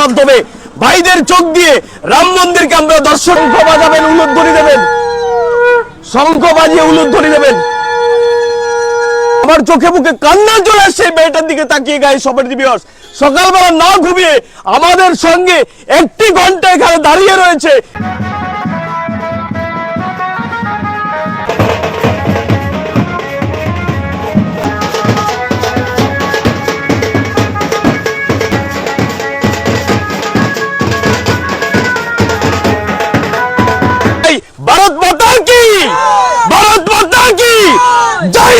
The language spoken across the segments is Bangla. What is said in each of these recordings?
মাধ্যমে ভাইদের চোখ দিয়ে রাম মন্দিরকে আমরা দর্শন বাজাবেন উলুধ্বনি দেবেন, শঙ্খ বাজিয়ে উলুধ্বনি দেবেন। আমার চোখে মুখে কান্না চলে আসছে মেয়েটার দিকে তাকিয়ে গায়ে সবার দিবস সকালবেলা না ঘুমিয়ে আমাদের সঙ্গে একটি ঘণ্টা এখানে দাঁড়িয়ে রয়েছে।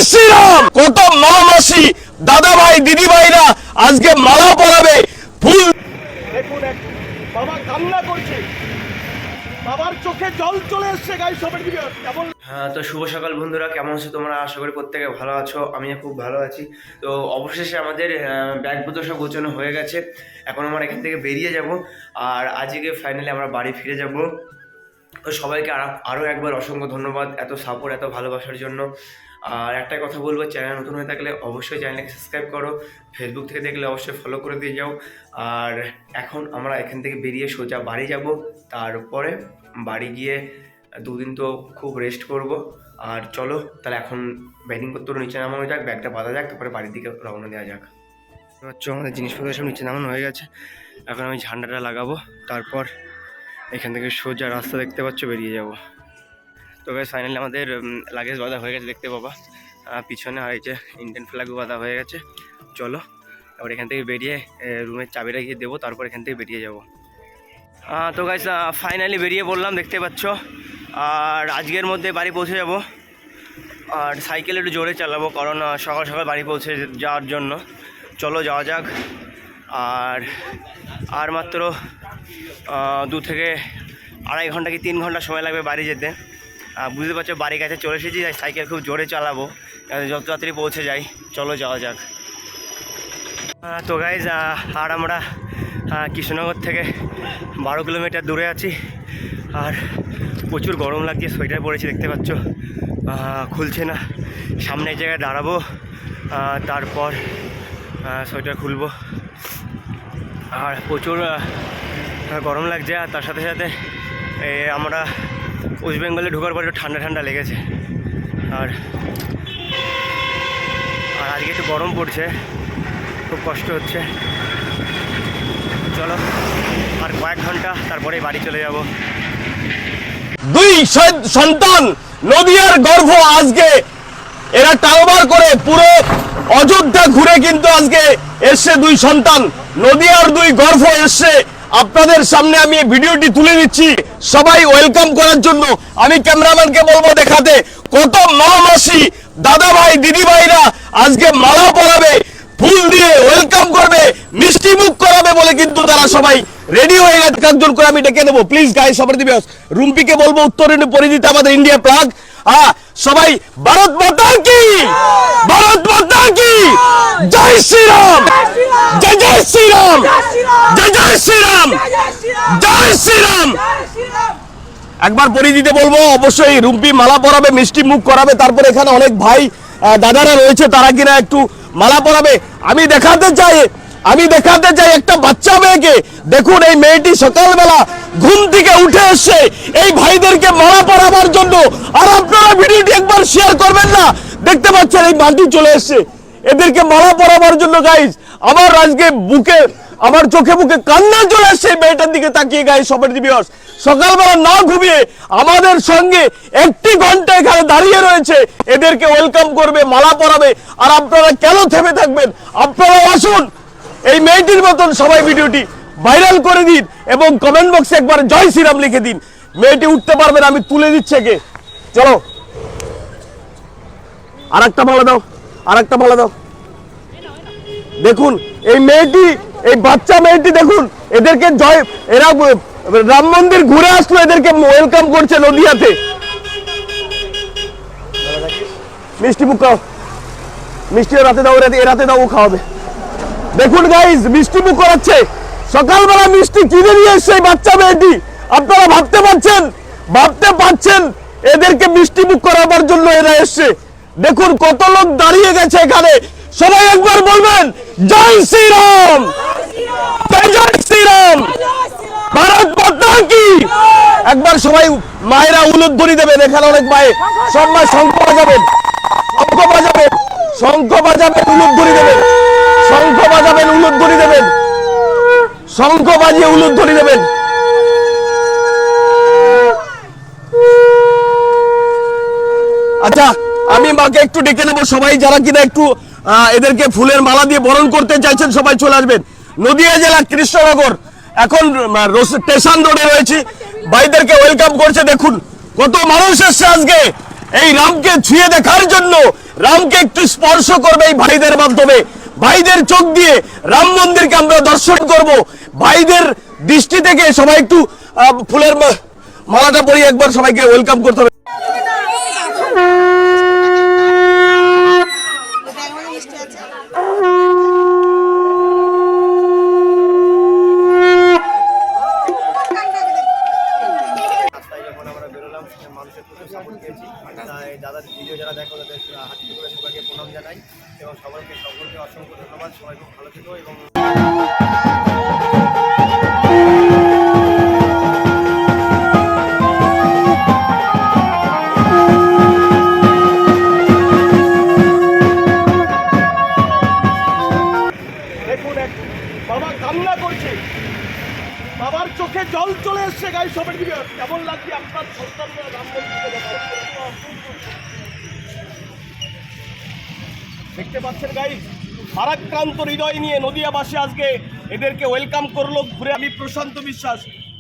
জয় শ্রীরাম কত মা মাসি দাদা ভাই দিদি ভাইরা আজকে মালা পরাবে। ফুল দেখুন বাবা কান্না করছে। বাবার চোখে জল চলে এসছে গাই সবার দিকে। কেমন হ্যাঁ তো শুভ সকাল বন্ধুরা কেমন আছো তোমরা? আশা করি প্রত্যেকে ভালো আছো আমিও খুব ভালো আছি। তো অবশেষে আমাদের ব্যাগপত্র সব গোছানো হয়ে গেছে। এখন আমরা এখান থেকে বেরিয়ে যাব আর আজকে ফাইনালি আমরা বাড়ি ফিরে যাব। তো সবাইকে আর আরও একবার অসংখ্য ধন্যবাদ এত সাপোর্ট এত ভালোবাসার জন্য। আর একটাই কথা বলব, চ্যানেল নতুন হয়ে থাকলে অবশ্যই চ্যানেলকে সাবস্ক্রাইব করো ফেসবুক থেকে দেখলে অবশ্যই ফলো করে দিয়ে যাও। আর এখন আমরা এখান থেকে বেরিয়ে সোজা বাড়ি যাব, তারপরে বাড়ি গিয়ে দুদিন তো খুব রেস্ট করব। আর চলো, তাহলে এখন ব্যাটিং করতে নিচে নামানো যাক, ব্যাগটা বাঁধা যাক, তারপরে বাড়ির দিকে রওনা দেওয়া যাক। হচ্ছে আমাদের জিনিসপত্র সব নিচে নামানো হয়ে গেছে। এখন আমি ঝান্ডাটা লাগাবো, তারপর এখান থেকে সোজা রাস্তা দেখতে পাচ্ছ, বেরিয়ে যাব। তো ফাইনালি আমাদের লাগেজ বাঁধা হয়ে গেছে, দেখতে পাবা। পিছনে যে ইন্ডিয়ান ফ্ল্যাগও বাঁধা হয়ে গেছে। চলো, এবার এখান থেকে বেরিয়ে রুমের চাবিটা গিয়ে দেবো, তারপর এখান থেকে বেরিয়ে যাব। তো গাইস ফাইনালি বেরিয়ে পড়লাম, দেখতে পাচ্ছ। আর আজকের মধ্যে বাড়ি পৌঁছে যাব। আর সাইকেল একটু জোরে চালাবো, কারণ সকাল সকাল বাড়ি পৌঁছে যাওয়ার জন্য। চলো, যাওয়া যাক। আর আর মাত্র দু থেকে আড়াই ঘণ্টা কি তিন ঘণ্টা সময় লাগবে বাড়ি যেতে? বুঝতে পারছ, বাড়ির কাছে চলে এসেছি সাইকেল খুব জোরে চালাবো। যত তাড়াতাড়ি পৌঁছে যাই, চলো যাওয়া যাক। তো গাইজ আর আমরা কৃষ্ণনগর থেকে বারো কিলোমিটার দূরে আছি। আর প্রচুর গরম লাগছে, সোয়েটার পরেছি, দেখতে পাচ্ছ। খুলছে না। সামনে এক জায়গায় দাঁড়াবো তারপর সোয়েটার খুলবো। আর প্রচুর গরম লাগছে, আর তার সাথে সাথে আমরা ওয়েস্ট বেঙ্গলে ঢোকার পর ঠান্ডা ঠান্ডা লেগেছে। আর আর আজকে একটু গরম পড়ছে, খুব কষ্ট হচ্ছে। চলো, আর কয়েক ঘণ্টা তারপরে বাড়ি চলে যাব। দুই সন- সন্তান নদিয়ার গর্ভ আজকে এরা টালবার করে পুরো অযোধ্যা ঘুরে কিন্তু আজকে এসছে দুই সন্তান। নদিয়ার দুই গর্ভ এসছে। আপনাদের সামনে আমি ভিডিওটি তুলে দিচ্ছি। সবাই ওয়েলকাম করার জন্য আমি ক্যামেরাম্যানকে বলব দেখাতে কত মা মাসি দাদা ভাই দিদি ভাইরা আজকে মালা পরাবে, ফুল দিয়ে ওয়েলকাম করবে, মিষ্টি মুখ করাবে বলে কিন্তু তারা সবাই রেডি হয়ে গেছে। একজন করে আমি ডেকে দেবো প্লিজ গাই সবার দিবস রুম্পিকে বলব উত্তরণী পরিধিতে আমাদের ইন্ডিয়া প্লাগ হ্যাঁ সবাই, ভারত মাতা কি? ভারত মাতা কি? জয় শ্রীরাম। জয় জয় শ্রীরাম। জয় জয় শ্রীরাম। জয় শ্রীরাম। একবার পরিধিতে বলব, অবশ্যই রুম্পি মালা পরাবে, মিষ্টি মুখ করাবে, তারপরে এখানে অনেক ভাই দাদারা রয়েছে, তারা কিনা একটু মালা পরাবে। আমি দেখাতে চাই, আমি দেখাতে চাই একটা বাচ্চা মেয়েকে। দেখুন, এই মেয়েটি সকালবেলা ঘুম থেকে উঠে এসছে এই ভাইদেরকে মালা পরাবার জন্য। আর আপনারা ভিডিওটি একবার শেয়ার করবেন না। দেখতে পাচ্ছেন এই মাটি চলে এসছে। এদেরকে মালা পরাবার জন্য গাইজ আমার আজকে বুকে, আমার চোখে মুখে কান্না চলে আসছে মেয়েটার দিকে তাকিয়ে গায়ে সবার দিবস সকালবেলা না ঘুমিয়ে আমাদের সঙ্গে একটি ঘণ্টা এখানে দাঁড়িয়ে রয়েছে। এদেরকে ওয়েলকাম করবে, মালা পরাবে। আর আপনারা কেন থেমে থাকবেন? আপনারা আসুন। এই মেয়েটির মতন সবাই ভিডিওটি ভাইরাল করে দিন এবং কমেন্ট বক্সে একবার জয় শ্রীরাম লিখে দিন। মেয়েটি উঠতে পারবে না, আমি তুলে দিচ্ছি একে। চলো। আর একটা মালা দাও আর একটা মালা দাও। দেখুন, এই মেয়েটি, এই বাচ্চা মেয়েটি দেখুন, এদেরকে জয়, এরা, রাম মন্দির ঘুরে আসলো, এদেরকে ওয়েলকাম করছে নদিয়াতে। মিষ্টি মুখ খাও। মিষ্টি রাতে দাও রাতে রাতে দাও খাওয়াবে। দেখুন গাইজ মিষ্টি মুখ করাচ্ছে। সকালবেলা মিষ্টি কিনে নিয়ে এসছে বাচ্চা মেয়েটি। আপনারা ভাবতে পারছেন? ভাবতে পারছেন? এদেরকে মিষ্টি মুখ করাবার জন্য এরা এসছে। দেখুন কত লোক দাঁড়িয়ে গেছে এখানে। সবাই একবার বলবেন, জয় শ্রীরাম! জয় শ্রীরাম! ভারত কি? একবার সবাই মায়েরা উলুধ্বনি দেবেন, এখানে অনেক মায়ে সব মা শঙ্খ বাজাবেন। শঙ্খ বাজাবেন। শঙ্খ বাজাবেন, উলুধ্বনি দেবেন। শঙ্খ বাজাবেন, উলুধ্বনি দেবেন। শঙ্খ বাজিয়ে উলুধ্বনি দেবেন। আচ্ছা আমি মাকে একটু ডেকে নেব। সবাই যারা কিনা একটু এদেরকে ফুলের মালা দিয়ে বরণ করতে চাইছেন, সবাই চলে আসবেন। নদিয়া জেলা কৃষ্ণনগর, এখন স্টেশন রোডে রয়েছে। ভাইদেরকে ওয়েলকাম করছে, দেখুন, কত মানুষ এসছে আজকে। এই রামকে ছুঁয়ে দেখার জন্য, রামকে একটু স্পর্শ করবে এই ভাইদের মাধ্যমে। ভাইদের চোখ দিয়ে রাম মন্দিরকে আমরা দর্শন করব। ভাইদের দৃষ্টি থেকে সবাই একটু ফুলের মালাটা পরিয়ে একবার সবাইকে ওয়েলকাম করতে হবে ব্যাগ মধ্যে মিষ্টি আছে রাস্তায় যখন আমরা বেরোলাম মানুষের প্রচুর সাপোর্ট পেয়েছি। তাই দাদার ভিডিও যারা দেখো, তাদের হাতি করে সবাইকে প্রণাম জানাই এবং সবাইকে সকলকে অসংখ্য ধন্যবাদ। সবাই খুব ভালো থেকো এবং দেখতে পাচ্ছেন গাই ভারাক্রান্ত হৃদয় নিয়ে নদিয়াবাসী আজকে এদেরকে ওয়েলকাম করল ঘুরে। আমি প্রশান্ত বিশ্বাস,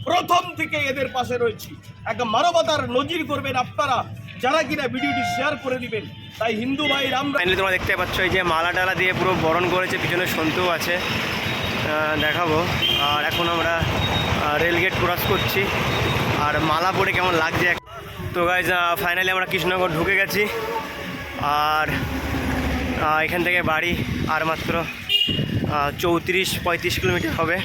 প্রথম থেকে এদের পাশে রয়েছি। এক মানবতার নজির করবেন আপনারা, যারা কিনা ভিডিওটি শেয়ার করে দিবেন। তাই হিন্দু ভাই, রাম তোমরা দেখতে পাচ্ছ এই যে মালা টালা দিয়ে পুরো বরণ করেছে, পিছনে সন্তু আছে। দেখাবো। আর এখন আমরা রেলগেট ক্রস করছি। আর মালা পরে কেমন লাগছে তো গাইজ ফাইনালি আমরা কৃষ্ণনগর ঢুকে গেছি। আর এখান থেকে বাড়ি আর মাত্র চৌত্রিশ, পঁয়ত্রিশ কিলোমিটার হবে।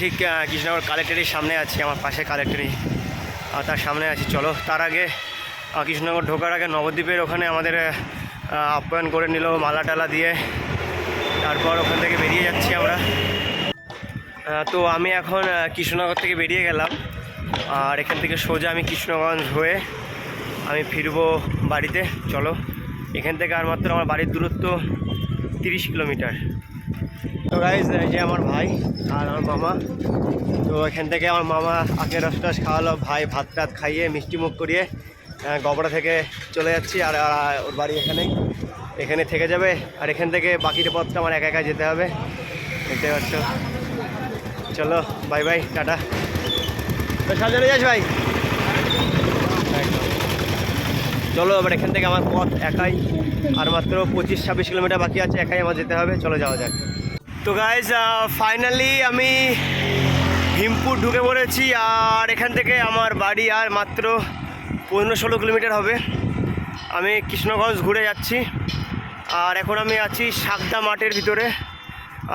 ঠিক কৃষ্ণনগর কালেক্টরের সামনে আছি, আমার পাশে কালেক্টরি। তার সামনে আছি, চলো। তার আগে কৃষ্ণনগর ঢোকার আগে নবদ্বীপের ওখানে আমাদের আপ্যায়ন করে নিল মালা টালা দিয়ে। তারপর ওখান থেকে বেরিয়ে যাচ্ছি আমরা। তো আমি এখন কৃষ্ণনগর থেকে বেরিয়ে গেলাম। আর এখান থেকে সোজা আমি কৃষ্ণগঞ্জ হয়ে আমি ফিরবো বাড়িতে। চলো। এখান থেকে আর মাত্র আমার বাড়ির দূরত্ব তিরিশ কিলোমিটার। তো গাইজ এই যে আমার ভাই আর আমার মামা, তো এখান থেকে আমার মামা আখের রস টস খাওয়ালো, ভাই ভাত টাত খাইয়ে, মিষ্টি মুখ করিয়ে গবড়া থেকে চলে যাচ্ছি আর ওর বাড়ি এখানেই। এখানে থেকে যাবে আর এখান থেকে বাকিটা পথটা আমার একা একা যেতে হবে। দেখতে পাচ্ছ? চলো বাই বাই টাটা। তো সাজানো যাস ভাই। চলো, এবার এখান থেকে আমার পথ একাই। আর মাত্র পঁচিশ, ছাব্বিশ কিলোমিটার বাকি আছে, একাই আমার যেতে হবে। চলো, যাওয়া যাক। তো গাইজ ফাইনালি আমি ভীমপুর ঢুকে পড়েছি, আর এখান থেকে আমার বাড়ি আর মাত্র পনেরো, ষোলো কিলোমিটার হবে। আমি কৃষ্ণগঞ্জ ঘুরে যাচ্ছি, আর এখন আমি আছি সাকদা মাঠের ভিতরে।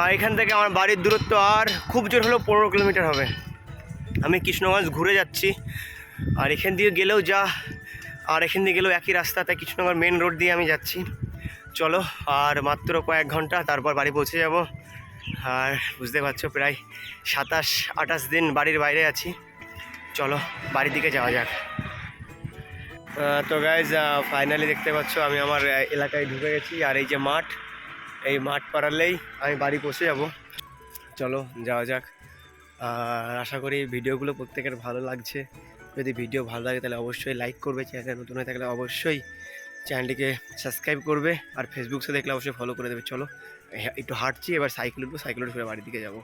আর এখান থেকে আমার বাড়ির দূরত্ব আর খুব জোর হলো পনেরো কিলোমিটার হবে। আমি কৃষ্ণগঞ্জ ঘুরে যাচ্ছি, আর এখান দিয়ে গেলেও যা আর এখান দিয়ে গেলেও একই রাস্তা, তাই কিছু কৃষ্ণনগর মেন রোড দিয়ে আমি যাচ্ছি। চলো, আর মাত্র কয়েক ঘণ্টা, তারপর বাড়ি পৌঁছে যাব। আর বুঝতে পারছ প্রায় সাতাশ, আঠাশ দিন বাড়ির বাইরে আছি। চলো, বাড়ির দিকে যাওয়া যাক। তো গাইজ ফাইনালি দেখতে পাচ্ছ আমি আমার এলাকায় ঢুকে গেছি। আর এই যে মাঠ, এই মাঠ পাড়ালেই আমি বাড়ি পৌঁছে যাব। চলো, যাওয়া যাক। আর আশা করি ভিডিওগুলো প্রত্যেকের ভালো লাগছে। যদি ভিডিও ভালো লাগে তাহলে অবশ্যই লাইক করবে, চ্যানেলে নতুন হয়ে থাকলে অবশ্যই চ্যানেলটিকে সাবস্ক্রাইব করবে আর ফেসবুকে দেখলে অবশ্যই ফলো করে দেবে। চলো একটু হাঁটছি, এবার সাইকেল উঠবো সাইকেল উঠে বাড়ির দিকে যাব।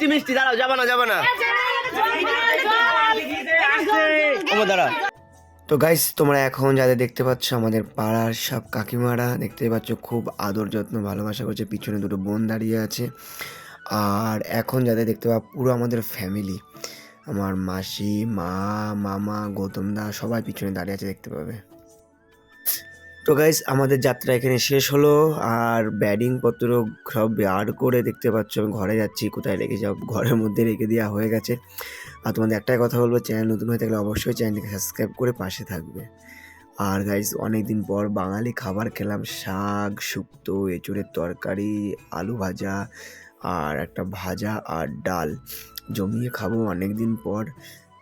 মিষ্টি মিষ্টি, দাঁড়াও, যাবা না যাবা না। তো গাইস তোমরা এখন যাদের দেখতে পাচ্ছ আমাদের পাড়ার সব কাকিমারা দেখতে পাচ্ছ খুব আদর যত্ন, ভালোবাসা করছে, পিছনে দুটো বোন দাঁড়িয়ে আছে। আর এখন যাদের দেখতে পাবো পুরো আমাদের ফ্যামিলি আমার মাসি, মা, মামা, গৌতম দা, সবাই পিছনে দাঁড়িয়ে আছে দেখতে পাবে। তো গাইস আমাদের যাত্রা এখানে শেষ হলো। আর ব্যাডিং পত্র সব বার করে দেখতে পাচ্ছ, আমি ঘরে যাচ্ছি, কোথায় রেখে যাও ঘরের মধ্যে রেখে দেওয়া হয়ে গেছে। আর তোমাদের একটাই কথা বলব চ্যানেল নতুন হয়ে থাকলে অবশ্যই চ্যানেলটিকে সাবস্ক্রাইব করে পাশে থাকবে। আর গাইস অনেক দিন পর বাঙালি খাবার খেলাম, শাক, শুক্তো, এঁচুড়ের তরকারি, আলু ভাজা, আর একটা ভাজা আর ডাল। জমিয়ে খাব অনেক দিন পর।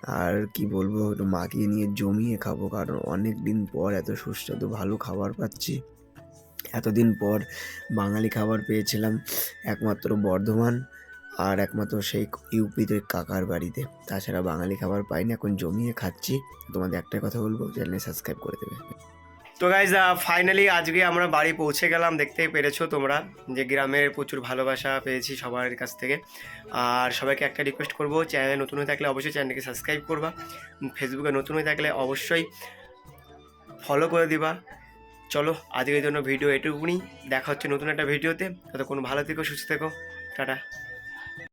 আর কি বলব, একটু মাখিয়ে নিয়ে জমিয়ে খাব, কারণ অনেক দিন পর এত সুস্বাদু ভালো খাবার পাচ্ছি। এতদিন পর বাঙালি খাবার পেয়েছিলাম একমাত্র বর্ধমান আর একমাত্র সেই ইউপিতে কাকার বাড়িতে। তাছাড়া বাঙালি খাবার পাইনি, এখন জমিয়ে খাচ্ছি। তোমাদের একটাই কথা বলব চ্যানেলে সাবস্ক্রাইব করে দেবে। তো গাইজ ফাইনালি আজকে আমরা বাড়ি পৌঁছে গেলাম, দেখতেই পেরেছ তোমরা যে গ্রামের প্রচুর ভালোবাসা পেয়েছি সবার কাছ থেকে। আর সবাইকে একটা রিকোয়েস্ট করব চ্যানেলে নতুন হয়ে থাকলে অবশ্যই চ্যানেলকে সাবস্ক্রাইব করবা। ফেসবুকে নতুন হয়ে থাকলে অবশ্যই ফলো করে দিবা। চলো, আজকের জন্য ভিডিও এটুকুনি। দেখা হচ্ছে নতুন একটা ভিডিওতে ততক্ষণ ভালো থেকো, সুস্থ থেকো। টাটা।